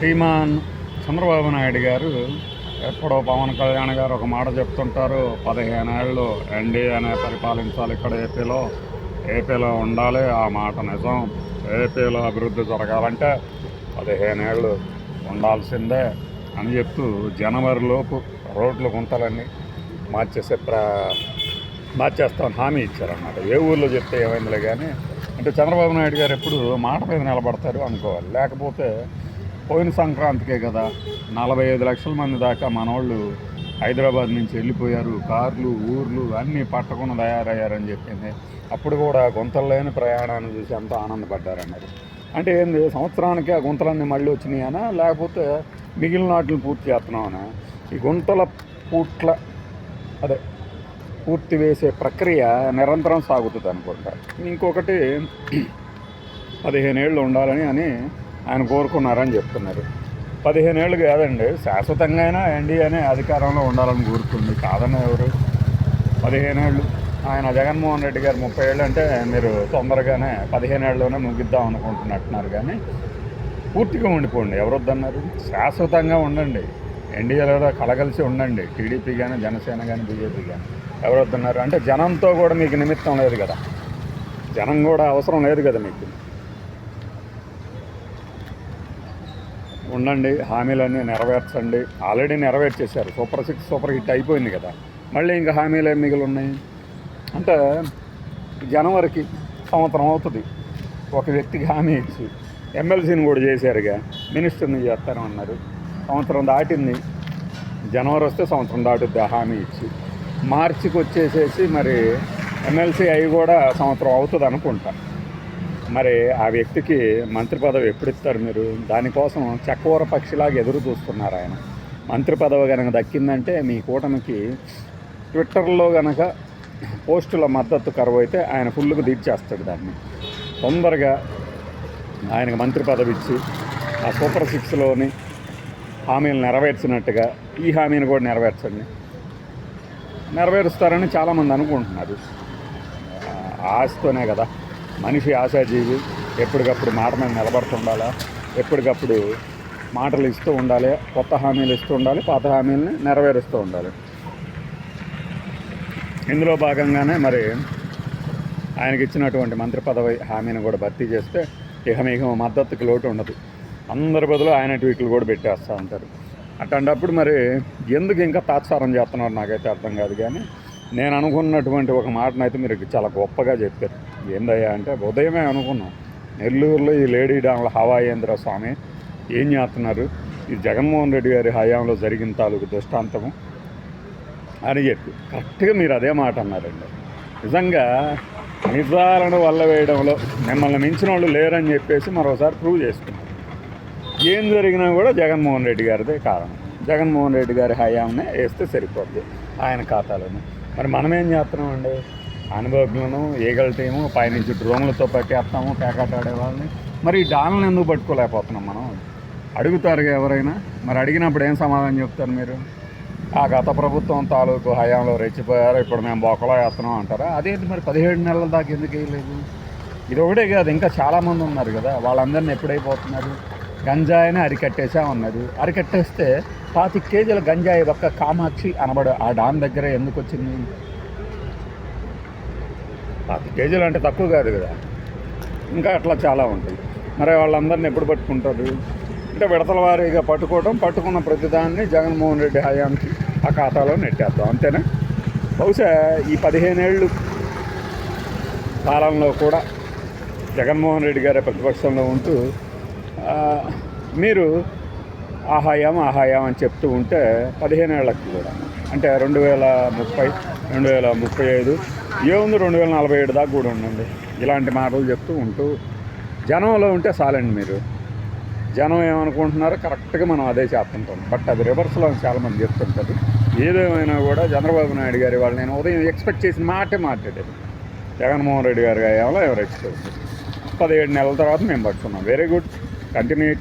శ్రీమాన్ చంద్రబాబు నాయుడు గారు ఎప్పుడో పవన్ కళ్యాణ్ గారు ఒక మాట చెప్తుంటారు పదిహేను ఏళ్ళు ఎన్డీఏనే పరిపాలించాలి ఇక్కడ ఏపీలో ఏపీలో ఉండాలి ఆ మాట నిజం. ఏపీలో అభివృద్ధి జరగాలంటే పదిహేను ఏళ్ళు ఉండాల్సిందే అని చెప్తూ జనవరిలోపు రోడ్లు గుంతలన్నీ మార్చేసే ప్ర మార్చేస్తామని హామీ ఇచ్చారన్నమాట. ఏ ఊర్లో చెప్తే ఏమైందిలే కానీ అంటే చంద్రబాబు నాయుడు గారు ఎప్పుడు మాట మీద నిలబడతారు అనుకోవాలి. లేకపోతే పోయిన సంక్రాంతికే కదా నలభై ఐదు లక్షల మంది దాకా మనవాళ్ళు హైదరాబాద్ నుంచి వెళ్ళిపోయారు. కార్లు ఊర్లు అన్నీ పట్టకుండా తయారయ్యారని చెప్పింది. అప్పుడు కూడా గుంతల్లోని ప్రయాణాన్ని చూసి ఎంతో ఆనందపడ్డారన్నారు అంటే ఏంది సంవత్సరానికి ఆ గుంతలన్నీ మళ్ళీ వచ్చినాయనా? లేకపోతే మిగిలిన వాటిని పూర్తి చేస్తున్నామనా ఈ గుంతల పూట్ల అదే పూర్తి వేసే ప్రక్రియ నిరంతరం సాగుతుంది అనుకుంటా. ఇంకొకటి పదిహేను ఏళ్ళు ఉండాలని అని ఆయన కోరుకున్నారని చెప్తున్నారు. పదిహేను ఏళ్ళు కాదండి శాశ్వతంగా అయినా ఎన్డీఏనే అధికారంలో ఉండాలని కోరుకుంది. కాదని ఎవరు? పదిహేను ఏళ్ళు ఆయన జగన్మోహన్ రెడ్డి గారు ముప్పై ఏళ్ళు అంటే మీరు తొందరగానే పదిహేను ఏళ్ళలోనే ముగిద్దాం అనుకుంటున్నట్టున్నారు కానీ పూర్తిగా ఉండిపోండి. ఎవరొద్దన్నారు? శాశ్వతంగా ఉండండి. ఎన్డీఏలో కలగలిసి ఉండండి. టీడీపీ కానీ జనసేన కానీ బీజేపీ కానీ ఎవరొద్దన్నారు? అంటే జనంతో కూడా మీకు నిమిత్తం లేదు కదా. జనం కూడా అవసరం లేదు కదా మీకు. ఉండండి హామీలన్నీ నెరవేర్చండి. ఆల్రెడీ నెరవేర్చేశారు. సూపర్ సిక్స్ సూపర్ హిట్ అయిపోయింది కదా. మళ్ళీ ఇంకా హామీలు ఏం మిగిలి ఉన్నాయి అంటే జనవరికి సంవత్సరం అవుతుంది. ఒక వ్యక్తికి హామీ ఇచ్చి ఎమ్మెల్సీని కూడా చేశారుగా. మినిస్టర్ని చేస్తానన్నారు సంవత్సరం దాటింది. జనవరి వస్తే సంవత్సరం దాటుద్ది ఆ హామీ ఇచ్చి. మార్చికి వచ్చేసేసి మరి ఎమ్మెల్సీ అవి కూడా సంవత్సరం అవుతుంది అనుకుంటా. మరి ఆ వ్యక్తికి మంత్రి పదవి ఎప్పుడు ఇస్తారు మీరు? దానికోసం చక్కోర పక్షిలాగా ఎదురు చూస్తున్నారు ఆయన. మంత్రి పదవి కనుక దక్కిందంటే మీ కూటమికి ట్విట్టర్లో కనుక పోస్టుల మద్దతు కరువు అయితే ఆయన ఫుల్గా తీర్చేస్తాడు దాన్ని. తొందరగా ఆయనకు మంత్రి పదవి ఇచ్చి ఆ సూపర్ సిక్స్లోని హామీలు నెరవేర్చినట్టుగా ఈ హామీని కూడా నెరవేర్చండి. నెరవేరుస్తారని చాలామంది అనుకుంటున్నారు. ఆశతోనే కదా మనిషి ఆశాజీవి ఎప్పటికప్పుడు మాట మీద నిలబడుతుండాలా ఎప్పటికప్పుడు మాటలు ఇస్తూ ఉండాలి కొత్త హామీలు ఇస్తూ ఉండాలి పాత హామీలని నెరవేరుస్తూ ఉండాలి. ఇందులో భాగంగానే మరి ఆయనకి ఇచ్చినటువంటి మంత్రి పదవి హామీని కూడా భర్తీ చేస్తే ఇక మీకు మద్దతుకి లోటు ఉండదు. అందరి బదులు ఆయన ట్వీట్లు కూడా పెట్టేస్తూ ఉంటారు. అట్లాంటప్పుడు మరి ఎందుకు ఇంకా తాత్సారం చేస్తున్నారు నాకైతే అర్థం కాదు కానీ నేను అనుకున్నటువంటి ఒక మాటనైతే మీరు చాలా గొప్పగా చెప్పారు. ఏందయ్యా అంటే ఉదయమే అనుకున్నాం. నెల్లూరులో ఈ లేడీ డామ్ల హవాయేంద్ర స్వామి ఏం చేస్తున్నారు? ఈ జగన్మోహన్ రెడ్డి గారి హయాంలో జరిగిన తాలూకు దృష్టాంతము అని చెప్పి. కరెక్ట్గా మీరు అదే మాట అన్నారండి. నిజంగా నిజాలను వల్ల వేయడంలో మిమ్మల్ని మించిన వాళ్ళు లేరని చెప్పేసి మరోసారి ప్రూవ్ చేసుకున్నారు ఏం జరిగినా కూడా జగన్మోహన్ రెడ్డి గారిదే కారణం. జగన్మోహన్ రెడ్డి గారి హయాంనే వేస్తే సరిపోద్ది. ఆయన ఖాతాలోనే. మరి మనం ఏం చేస్తున్నామండి? అనుభవజ్ఞులను ఈగల టీము పైనుంచి డ్రోన్లతో పట్టేస్తాము పేకాటాడే వాళ్ళని మరి ఈ డాన్లను ఎందుకు పట్టుకోలేకపోతున్నాం మనం? అడుగుతారుగా ఎవరైనా? మరి అడిగినప్పుడు ఏం సమాధానం చెప్తారు మీరు? ఆ గత ప్రభుత్వం తాలూకు హయాంలో రెచ్చిపోయారు ఇప్పుడు మేము బొక్కలో వేస్తున్నాం అంటారా? అదేంటి మరి పదిహేడు నెలల దాకా ఎందుకు వేయలేదు? ఇది ఒకటే కాదు ఇంకా చాలామంది ఉన్నారు కదా వాళ్ళందరినీ ఎప్పుడైపోతున్నారు? గంజాయిని అరికట్టేసా ఉన్నది అరికట్టేస్తే పాతి కేజీల గంజాయి ఒక్క కామాక్షి అనబడు ఆ డామ్ దగ్గర ఎందుకు వచ్చింది పాతి కేజీలు అంటే తక్కువ కాదు కదా. ఇంకా అట్లా చాలా ఉంటాయి. మరి వాళ్ళందరిని ఎప్పుడు పట్టుకుంటారు? అంటే విడతల వారీగా పట్టుకోవడం పట్టుకున్న ప్రతిదాన్ని జగన్మోహన్ రెడ్డి హయాంకి ఆ ఖాతాలో నెట్టేద్దాం. అంతేనా? బహుశా ఈ పదిహేనేళ్ళు కాలంలో కూడా జగన్మోహన్ రెడ్డి గారే ప్రతిపక్షంలో ఉంటూ మీరు ఆహాయం ఆహాయం అని చెప్తూ ఉంటే పదిహేను ఏళ్ళకి కూడా. అంటే రెండు వేల ముప్పై రెండు వేల ముప్పై ఐదు ఏముంది రెండు వేల నలభై ఏడు దాకా కూడా ఉండండి. ఇలాంటి మాటలు చెప్తూ ఉంటూ జనంలో ఉంటే చాలండి మీరు. జనం ఏమనుకుంటున్నారో కరెక్ట్గా మనం అదే చేస్తుంటాం. బట్ అది రివర్స్లో చాలామంది చెప్తుంటుంది ఏదేమైనా కూడా చంద్రబాబు నాయుడు గారి వాళ్ళు నేను ఉదయం ఎక్స్పెక్ట్ చేసిన మాటే మాట్లాడేది. జగన్మోహన్ రెడ్డి గారు ఏమో ఎవరు ఎక్స్పెక్ట్ పదిహేడు నెలల తర్వాత మేము పట్టుకున్నాం. Very good continue